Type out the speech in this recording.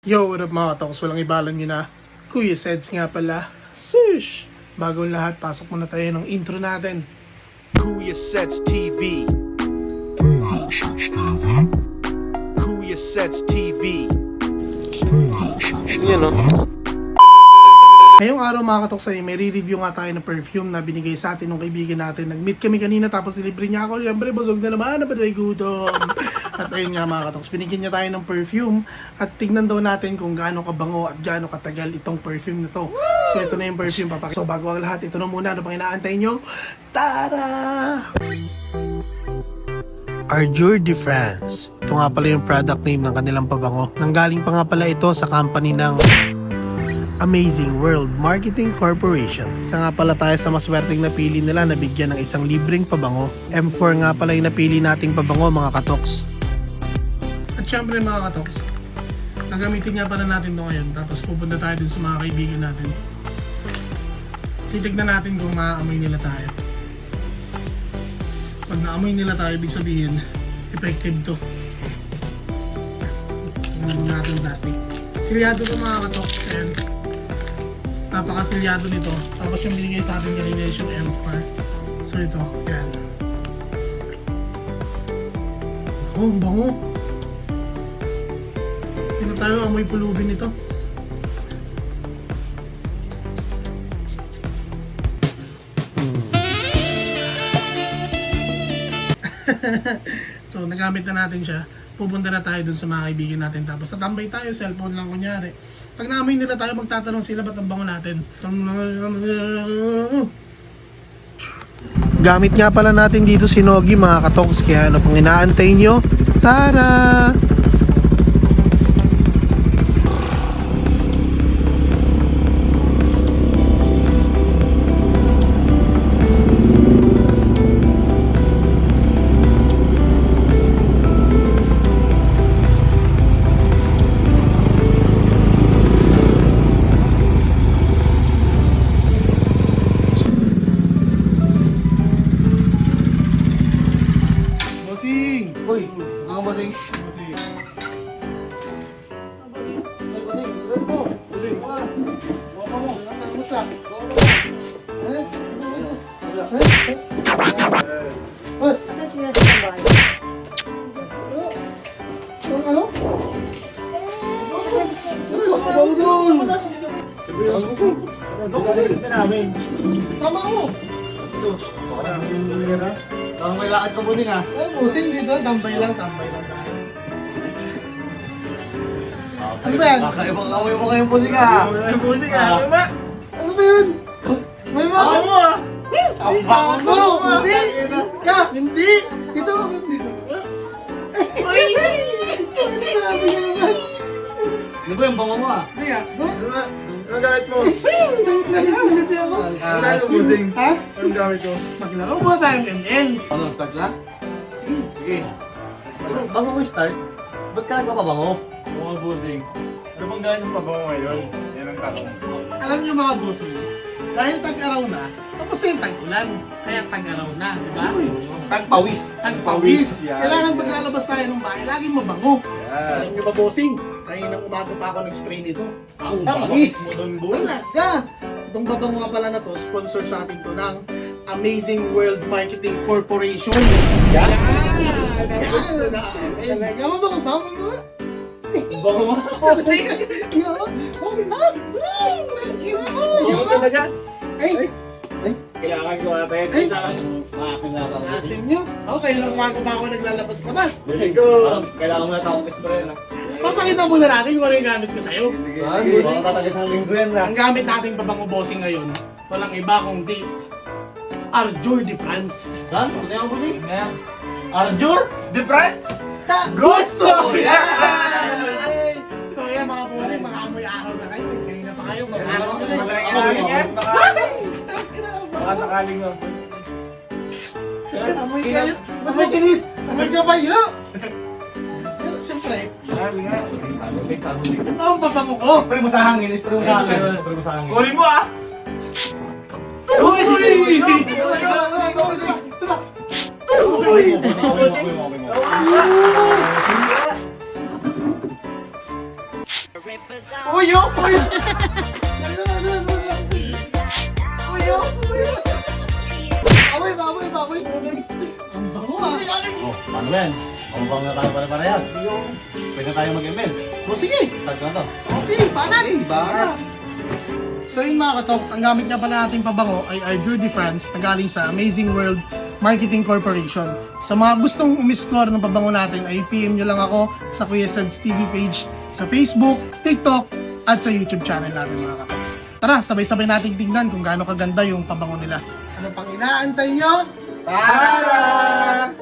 Yo, what up mga katoks? Walang ibalan nyo na. Kuya Seds nga pala. Sush! Bago ang lahat, pasok muna tayo ng intro natin. Kuya Sets TV. Kuya Sets TV. Yan o. Ngayong araw mga katoks ay may re-review nga tayo ng perfume na binigay sa atin ng kaibigan natin. Nag-meet kami kanina tapos libre niya ako. Siyempre, busog na naman. Nabaday gutom. At ayun nga mga katoks, binigyan niya tayo ng perfume at tignan daw natin kung gaano kabango at gaano katagal itong perfume na to. So ito na yung perfume papak. So bago ang lahat, ito na muna. Ano pang inaantay nyo? Tara! Arjour de France. Ito nga pala yung product name ng kanilang pabango. Nanggaling pa nga pala ito sa company ng Amazing World Marketing Corporation. Isa nga pala tayo sa maswerteng napili nila na bigyan ng isang libreng pabango. M4 nga pala yung napili nating pabango mga katoks. At syempre mga katoks, nagamitin nga pala natin ito ngayon tapos pupunta tayo dun sa mga kaibigan natin. Titignan natin kung maaamoy nila tayo. Pag naamoy nila tayo, ibig sabihin, effective to. Tingnan natin plastic. Silyado to mga katoks and napakasilyado nito. Tapos yung binigay sa atin kanina is yung M-Star. So ito, yan. Oh, ang bango. Hindi tayo amoy pulubin nito. so nagamit na natin siya. Pupunta na tayo dun sa mga kaibigan natin. Tapos tatambay tayo, cellphone lang kunyari. Pag naamoy nila tayo, magtatanong sila ba't ang bango natin. Gamit nga pala natin dito si Nogi mga katoks kaya ano pang inaantay nyo? Tara! Bossing! Uy, mga basing. Bossing! Kamusta? Boss! Ang ano? Uy, wala ka ba doon? Sama ko! Parang may lakad ka busing ah. Ay, bossing dito. Tambay lang, tambay lang tayo. Ano ba yan? Kakaibang amoy mo kayong busing ah. Ay, bossing ah. Ano ba? Ano ba yun? May mga Ako mo ah. Ang bango mo! Hindi! Ka! Hindi! Dito! Ay! Naman! Ano ba yung bango mo ah? Hindi ah. Ang gamit mo? Mo busing? Ha? Anong gamit mo? Maglaro mo tayong ML. Ano, start na? Sige. Pero bago mo start, ba't ka nagpapabango? Mga busing. Ano bang gano'n yung pabango ngayon? Yan ang tanong. Alam niyo mga bossing, dahil tag-araw na, tapos na yung tag-ulan. Kaya tag-araw na, di ba? Tagpawis. Tag-pawis. Yan. Kailangan pag lalabas tayo ng bahay, laging mabango. Yan. Alam niyo ba bossing? Kaninang umaga pa ako nag-spray nito. Ang boy. Talaga! Itong babango nga pala na to, sponsor sa atin to ng Amazing World Marketing Corporation. Yan. Yan! Gusto na. Talaga, mabango ba? Mabango ba? Bango mo. Yung talaga. Ay! Kailangan ko natin. Ay! Sa... Makakinabang. Asin nyo? Okay, lang umaga pa ako naglalabas-labas. Sige ko. Kailangan mo na taong spray na. Papakita muna natin kung ano yung gamit ko sa'yo. Saan? sige. Baka tatagas ang linggo yan na. Ang gamit nating pabango bossing ngayon, walang iba kundi Arjour de France. Saan? Ano yung busing? Arjur? De France? Gusto! Yan! So yan mga bossing, mga amoy araw na kayo. Kanina pa kayo, Ano mag-araw na rin. Kailangan yan. Baka sakaling mo. Amoy kayo. Amoy kinis. Amoy kabayo. Pero siyempre, Sabi nga. ito ang pabango ko. Spray mo sa hangin, spray mo sa hangin. Spray mo sa hangin. Kunin mo ah! Uy! Uy! Amoy, baboy, baboy. Ang bango ah. Oh, paano yan? Kung bang na tayo pare-parehas? Pwede tayo mag-embed. O sige. Start na to. Okay, banat. Banat. So yun mga katoks, ang gamit nga pala nating pabango ay our Dear France na galing sa Amazing World Marketing Corporation. Sa mga gustong umiscore ng pabango natin ay PM nyo lang ako sa Kuya Seds TV page sa Facebook, TikTok, at sa YouTube channel natin mga katoks. Tara, sabay-sabay nating tingnan kung gaano kaganda yung pabango nila. Ano pang inaantay nyo? Tara!